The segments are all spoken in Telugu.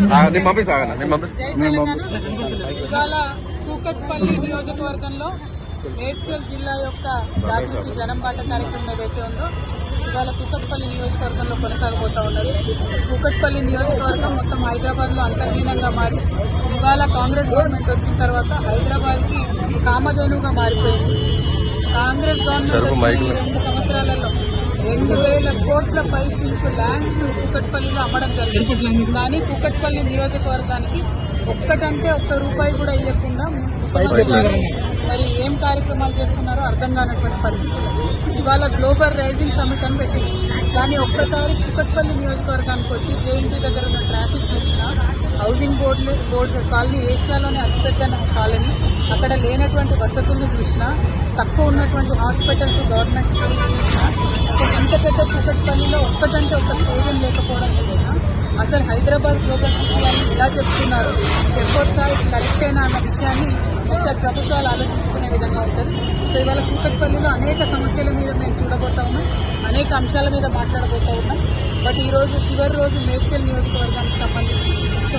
నేను పంపిస్తాను ఇవాళ కూకట్పల్లి నియోజకవర్గంలో మేడ్చల్ జిల్లా యొక్క జాగృతి జనం బాట కార్యక్రమం ఏదైతే ఉందో ఇవాళ కూకట్పల్లి నియోజకవర్గంలో కొనసాగబోతా ఉన్నది. కూకట్పల్లి నియోజకవర్గం మొత్తం హైదరాబాద్లో అంతర్లీనంగా మారి ఇవాళ కాంగ్రెస్ గవర్నమెంట్ వచ్చిన తర్వాత హైదరాబాద్కి కామధేనుగా మారిపోయింది. కాంగ్రెస్ గవర్నమెంట్ రెండు సంవత్సరాలలో రెండు వేల కోట్ల పై చిలుకు ల్యాండ్స్ కూకట్పల్లిలో అమ్మడం జరిగింది. కానీ కూకట్పల్లి నియోజకవర్గానికి ఒక్కటంటే ఒక్క రూపాయి కూడా ఇవ్వకుండా మరి ఏం కార్యక్రమాలు చేస్తున్నారో అర్థం కానటువంటి పరిస్థితులు ఇవాళ గ్లోబల్ రైజింగ్ సమిట్ అని పెట్టింది. కానీ ఒక్కసారి కూకట్పల్లి నియోజకవర్గానికి వచ్చి జేఎన్టీ దగ్గర ఉన్న ట్రాఫిక్ చూసినా హౌసింగ్ బోర్డులు బోర్డు కాలనీ ఏషియాలోనే అతిపెద్ద కాలనీ. అక్కడ లేనటువంటి వసతులను చూసినా తక్కువ ఉన్నటువంటి హాస్పిటల్స్ గవర్నమెంట్ చూసినా ఇంత పెద్ద కూకట్పల్లిలో ఒక్కటంటే ఒక్క స్టేడియం లేకపోవడం లేదా అసలు హైదరాబాద్ గ్లోబల్ సిటీ ఇలా చెప్తున్నారు? చెప్పొచ్చా ఇది కరెక్టేనా అన్న విషయాన్ని ఒకసారి ప్రభుత్వాలు ఆలోచించుకునే విధంగా ఉంటుంది. సో ఇవాళ కూకట్పల్లిలో అనేక సమస్యల మీద మేము చూడబోతా ఉన్నాం అనేక అంశాల మీద మాట్లాడబోతా ఉన్నాం. బట్ ఈరోజు చివరి రోజు మేడ్చల్ నియోజకవర్గానికి సంబంధించి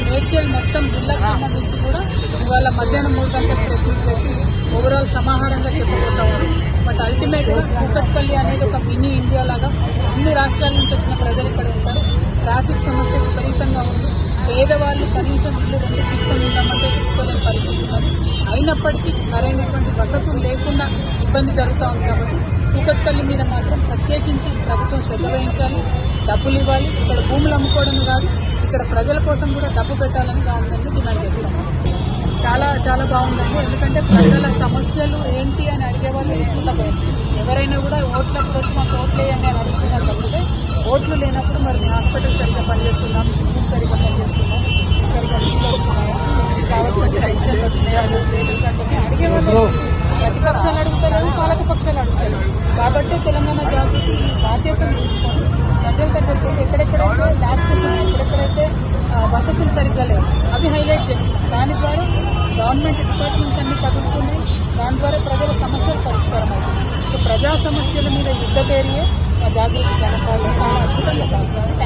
మేడ్చల్ మొత్తం జిల్లాకు సంబంధించి కూడా ఇవాళ మధ్యాహ్నం మూడు గంటలకు ప్రెస్ మీట్ పెట్టి ఓవరాల్ సమాహారంగా చెప్పబోతా బట్ అల్టిమేట్గా కూకట్పల్లి అనేది ఒక మినీ ఇండియా లాగా అన్ని రాష్ట్రాల నుంచి వచ్చిన ప్రజలు ఇక్కడ ఉంటారు. ట్రాఫిక్ సమస్య విపరీతంగా ఉంది. పేదవాళ్ళు కనీసం ఇల్లు రెండు తీసుకొని ఉందామంటే తీసుకోలేని పరిస్థితి ఉన్నది. అయినప్పటికీ సరైనటువంటి వసతులు లేకుండా ఇబ్బంది జరుగుతూ ఉంది కాబట్టి కూకట్పల్లి మీద మాత్రం ప్రత్యేకించి ప్రభుత్వం శ్రద్ధ వహించాలి. డబ్బులు ఇవ్వాలి. ఇక్కడ భూములు అమ్ముకోవడం కాదు ఇక్కడ ప్రజల కోసం కూడా డబ్బు పెట్టాలని గవర్నమెంట్ డిమాండ్ చేస్తాము చాలా చాలా బాగుందండి. ఎందుకంటే ప్రజల సమస్యలు ఏంటి అని అడిగే వాళ్ళు ఎవరైనా కూడా ఓట్లకు వచ్చి మాకు ఓట్లు వేయండి అని అడుగుతున్నారు తప్పితే ఓట్లు లేనప్పుడు మరి మీ హాస్పిటల్ సరిగ్గా పనిచేస్తున్నాం మీ స్కూల్ సరిగ్గా పనిచేస్తున్నాం సరిగ్గా నీళ్ళు వస్తున్నాయా కావాల్సిన పెన్షన్లు వచ్చినాయా లేదంటే అడిగే వాళ్ళు ప్రతిపక్షాలు అడుగుతలేరు పాలక పక్షాలు అడుగుతలేరు కాబట్టి తెలంగాణ జాతీయ సరిగ్గా లేవు. అవి హైలైట్ చేస్తుంది దాని ద్వారా గవర్నమెంట్ డిపార్ట్మెంట్స్ అన్ని కదులుతున్నాయి. దాని ద్వారా ప్రజల సమస్యలు పరిష్కారం అవుతుంది సో ప్రజా సమస్యల మీద యుద్ధ పేరియే మా జాగృతి జనపాలన చాలా అద్భుతంగా సాగుతుంది